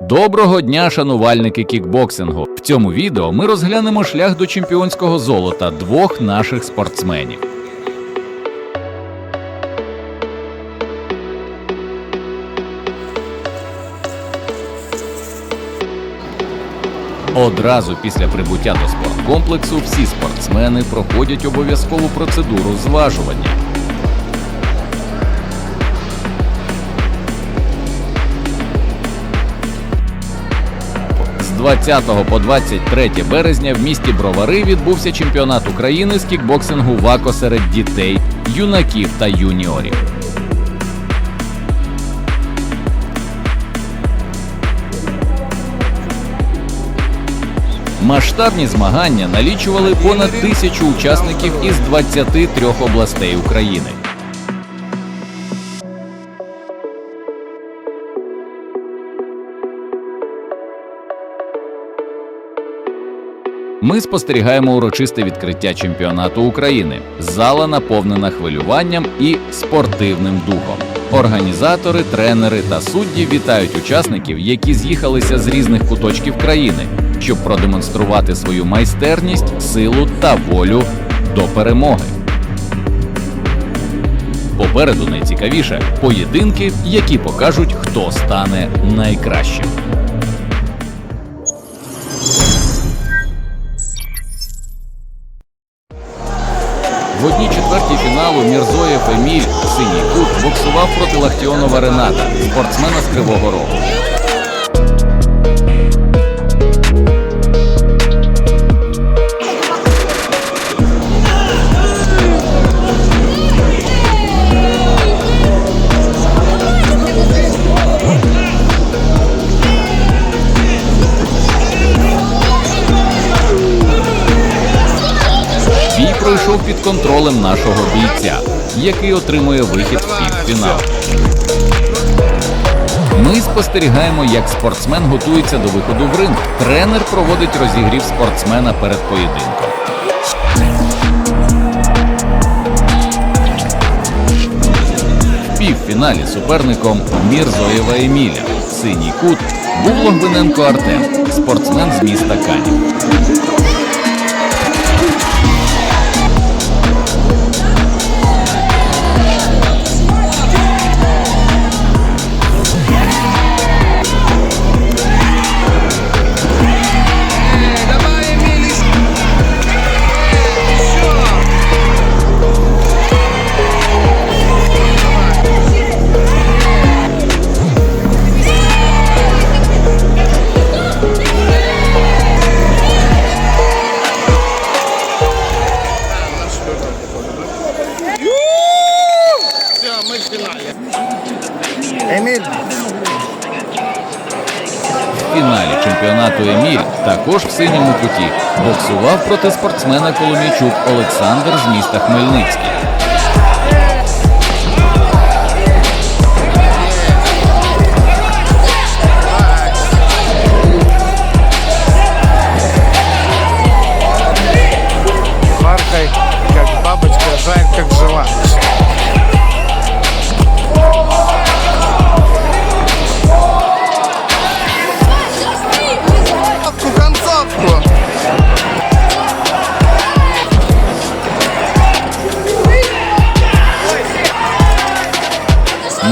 Доброго дня, шанувальники кікбоксингу! В цьому відео ми розглянемо шлях до чемпіонського золота двох наших спортсменів. Одразу після прибуття до спорткомплексу всі спортсмени проходять обов'язкову процедуру зважування. 20 по 23 березня в місті Бровари відбувся чемпіонат України з кікбоксингу ВАКО серед дітей, юнаків та юніорів. Масштабні змагання налічували понад тисячу учасників із 23 областей України. Ми спостерігаємо урочисте відкриття чемпіонату України. Зала наповнена хвилюванням і спортивним духом. Організатори, тренери та судді вітають учасників, які з'їхалися з різних куточків країни, щоб продемонструвати свою майстерність, силу та волю до перемоги. Попереду найцікавіше поєдинки, які покажуть, хто стане найкращим. В одній четвертій фіналу Мірзоєв Еміль синій кут боксував проти Лахтіонова Рената, спортсмена з Кривого Рогу. Бій пройшов під контролем нашого бійця, який отримує вихід в півфінал. Ми спостерігаємо, як спортсмен готується до виходу в ринг. Тренер проводить розігрів спортсмена перед поєдинком. В півфіналі суперником Мірзоєва Еміля. Синій кут був Логвиненко Артем, спортсмен з міста Канів. Эмиль, В фіналі чемпіонату Еміль також в синьому куті боксував проти спортсмена Коломійчук Олександр з міста Хмельницький.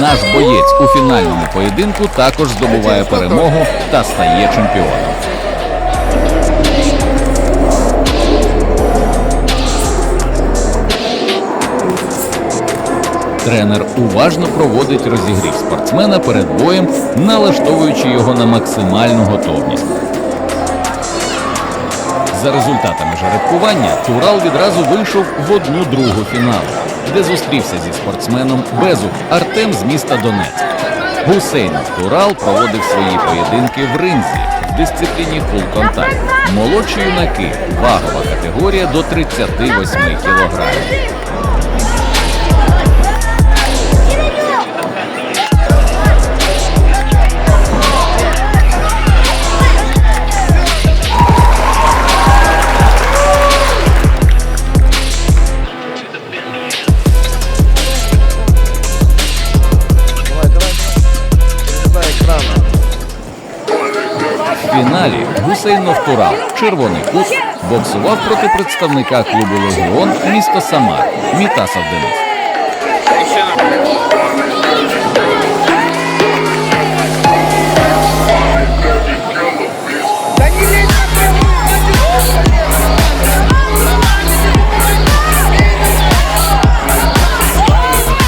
Наш боєць у фінальному поєдинку також здобуває перемогу та стає чемпіоном. Тренер уважно проводить розігрів спортсмена перед боєм, налаштовуючи його на максимальну готовність. За результатами жеребкування Турал відразу вийшов в одну другу фіналу, де зустрівся зі спортсменом Безух Артем з міста Донецьк. Гусейнов Турал проводив свої поєдинки в ринзі в дисципліні фул контакт. Молодші юнаки вагова категорія до 38 кілограмів. Гусейнов Турал, червоний кут, боксував проти представника клубу Легіон місто Самар Мітасов Денис.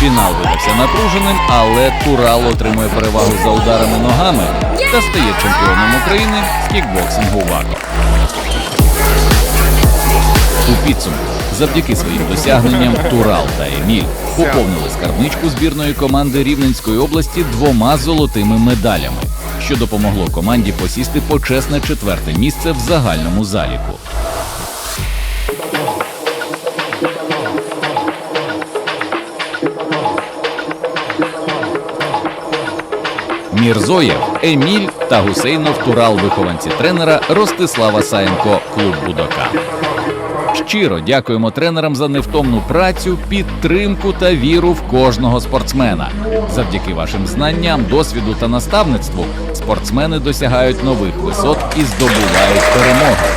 Фінал видався напруженим, але Турал отримує перевагу за ударами ногами та стає чемпіоном України з кікбоксингу ВАКО. У підсумку, завдяки своїм досягненням, Турал та Еміль поповнили скарбничку збірної команди Рівненської області двома золотими медалями, що допомогло команді посісти почесне четверте місце в загальному заліку. Мірзоєв, Еміль та Гусейнов Турал вихованці тренера Ростислава Саєнко, клуб Будока. Щиро дякуємо тренерам за невтомну працю, підтримку та віру в кожного спортсмена. Завдяки вашим знанням, досвіду та наставництву спортсмени досягають нових висот і здобувають перемоги.